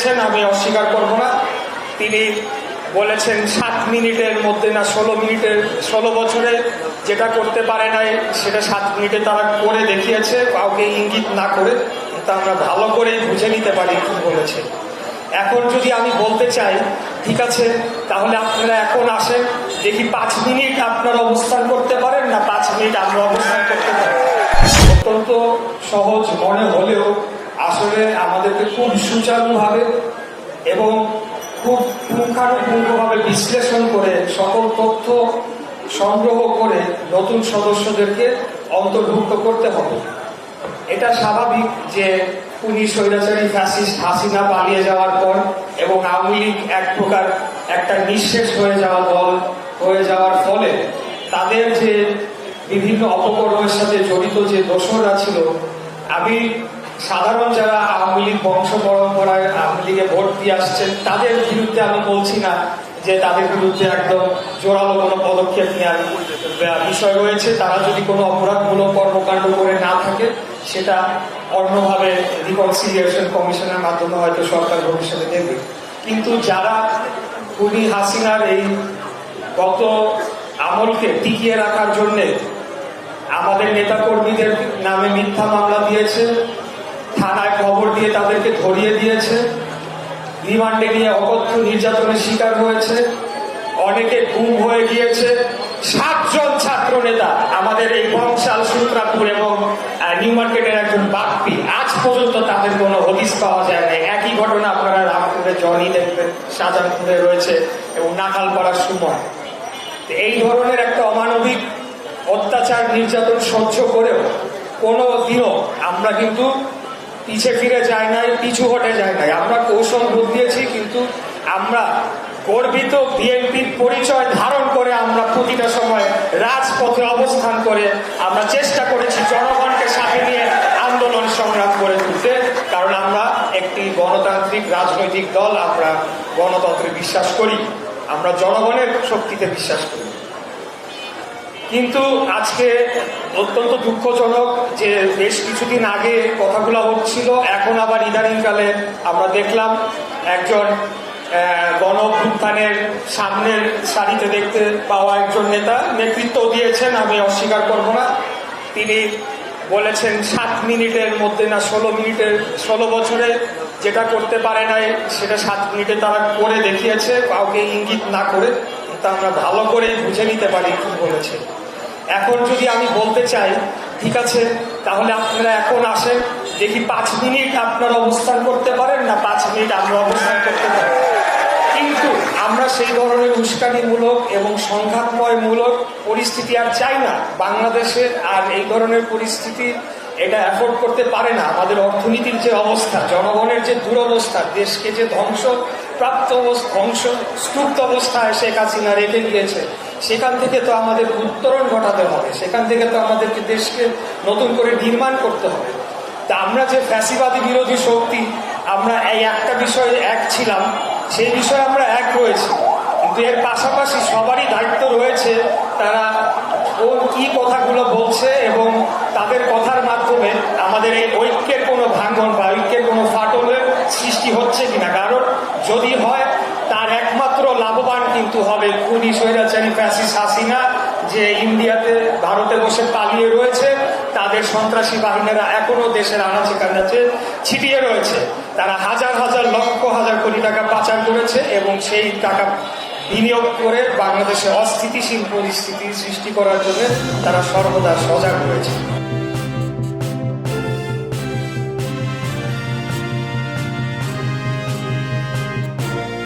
দিয়েছেন আমি অস্বীকার করব না। তিনি বলেছেন, সাত মিনিটের মধ্যে না, ষোলো মিনিটের, ষোলো বছরে যেটা করতে পারে নাই, সেটা সাত মিনিটে তারা করে দেখিয়েছে, কাউকে ইঙ্গিত না করে। তা আমরা ভালো করেই বুঝে নিতে পারি কি বলেছে। এখন যদি আমি বলতে চাই, ঠিক আছে, তাহলে আপনারা এখন আসেন, দেখি পাঁচ মিনিট আপনারা অবস্থান করতে পারেন না পাঁচ মিনিট আমরা অবস্থান করতে পারি। অত্যন্ত সহজ মনে হলেও আসলে আমাদেরকে খুব সুচারুভাবে এবং খুব পুঙ্খানুপুঙ্খভাবে বিশ্লেষণ করে সকল তথ্য সংগ্রহ করে নতুন সদস্যদেরকে অন্তর্ভুক্ত করতে হবে। এটা স্বাভাবিক যে উনি স্বৈরাচারী ফ্যাসিস্ট হাসিনা পালিয়ে যাওয়ার পর এবং আওয়ামী লীগ এক প্রকার একটা নিঃশেষ হয়ে যাওয়া দল হয়ে যাওয়ার ফলে তাদের যে বিভিন্ন অপকর্মের সাথে জড়িত যে দোষররা ছিল, আমি সাধারণ যারা আওয়ামী লীগ বংশ পরম্পরায় আওয়ামী লীগে ভোট দিয়ে আসছেন, তাদের বিরুদ্ধে আমি বলছি না যে তাদের বিরুদ্ধে একদম জোরালো কোনো পদক্ষেপ নেওয়ার বিষয় রয়েছে। তারা যদি কোনো অপরাধমূলক কর্মকাণ্ড করে না থাকে, সেটা অন্যভাবে রিকনসিলিয়েশন কমিশনের মাধ্যমে হয়তো সরকার ভবিষ্যতে দেবে। কিন্তু যারা খুনি হাসিনার এই গত আমলকে টিকিয়ে রাখার জন্যে আমাদের নেতাকর্মীদের নামে মিথ্যা মামলা দিয়েছে খবর দিয়ে তাদেরকে ধরিয়ে দিয়েছে। রিমান্ডে নিয়ে অকথ্য নির্যাতনের শিকার হয়েছে। অনেকে গুম হয়ে গিয়েছে। সাতজন ছাত্র নেতা আমাদের এই বংশাল সূত্রাপুর এবং নিউ মার্কেটের একজন বাপ্পি আজ পর্যন্ত তাদের কোনো হদিস পাওয়া যায় না একই ঘটনা আপনারা রামপুরে জনি দেখবেন, শাহজাহানপুরে রয়েছে এবং নাকালপাড়ার সময় এই ধরনের একটা অমানবিক অত্যাচার, নির্যাতন সহ্য করেও কোনো দিনও আমরা কিন্তু পিছে ফিরে যায় নাই, পিছু হটে যায় নাই। আমরা কৌশল বদলিয়েছি, কিন্তু আমরা গর্বিত বিএনপির পরিচয় ধারণ করে আমরা প্রতিটা সময় রাজপথে অবস্থান করে আমরা চেষ্টা করেছি জনগণকে সাথে নিয়ে আন্দোলন সংগ্রাম করে তুলতে, কারণ আমরা একটি গণতান্ত্রিক রাজনৈতিক দল, আমরা গণতন্ত্রে বিশ্বাস করি, আমরা জনগণের শক্তিতে বিশ্বাস করি। কিন্তু আজকে অত্যন্ত দুঃখজনক যে বেশ কিছুদিন আগে কথাগুলো হচ্ছিল, এখন আবার ইদানিংকালে আমরা দেখলাম একজন গণ সামনের সারিতে দেখতে পাওয়া একজন নেতা নেতৃত্ব দিয়েছেন, আমি অস্বীকার করব না। তিনি বলেছেন, সাত মিনিটের মধ্যে না ষোলো মিনিটের, ষোলো বছরে যেটা করতে পারে নাই, সেটা সাত মিনিটে তারা করে দেখিয়েছে, কাউকে ইঙ্গিত না করে। তা আমরা ভালো করে বুঝে নিতে পারি কি বলেছে। এখন যদি আমি বলতে চাই, ঠিক আছে, তাহলে আপনারা এখন আসেন, দেখি পাঁচ মিনিট আপনারা অবস্থান করতে পারেন না পাঁচ মিনিট আমরা অবস্থান করতে পারি। কিন্তু আমরা সেই ধরনের উস্কানিমূলক এবং সংঘাতময়মূলক পরিস্থিতি আর চাই না। বাংলাদেশের আর এই ধরনের পরিস্থিতি এটা অ্যাফোর্ড করতে পারে না। আমাদের অর্থনীতির যে অবস্থা, জনগণের যে দুরবস্থা, দেশকে যে ধ্বংস, প্রাপ্ত ধ্বংস, স্তূপ্ত অবস্থায় শেখ হাসিনা রেখে গিয়েছে, সেখান থেকে তো আমাদের উত্তরণ ঘটাতে হবে। সেখান থেকে তো আমাদেরকে দেশকে নতুন করে নির্মাণ করতে হবে। তা আমরা যে ফ্যাসিবাদী বিরোধী শক্তি, আমরা এই একটা বিষয়ে এক ছিলাম, সেই বিষয়ে আমরা এক রয়েছি। কিন্তু এর পাশাপাশি সবারই দায়িত্ব রয়েছে তারা কোন কি কথাগুলো বলছে এবং তাদের কথার মাধ্যমে আমাদের এই ঐক্যের কোনো ভাঙন বা ঐক্যের কোনো ফাটলের সৃষ্টি হচ্ছে কিনা? কারণ যদি হয়, তার একমাত্র লাভবান কিন্তু হবে খুনি স্বৈরাচারী ফ্যাসিস হাসিনা, যে ইন্ডিয়াতে, ভারতে বসে পালিয়ে রয়েছে। তাদের সন্ত্রাসী বাহিনীরা এখনও দেশের আনাচে কানাচে ছিটিয়ে রয়েছে। তারা হাজার হাজার লক্ষ হাজার কোটি টাকা পাচার করেছে এবং সেই টাকা বিনিয়োগ করে বাংলাদেশে অস্থিতিশীল পরিস্থিতি সৃষ্টি করার জন্য তারা সর্বদা সজাগ রয়েছে।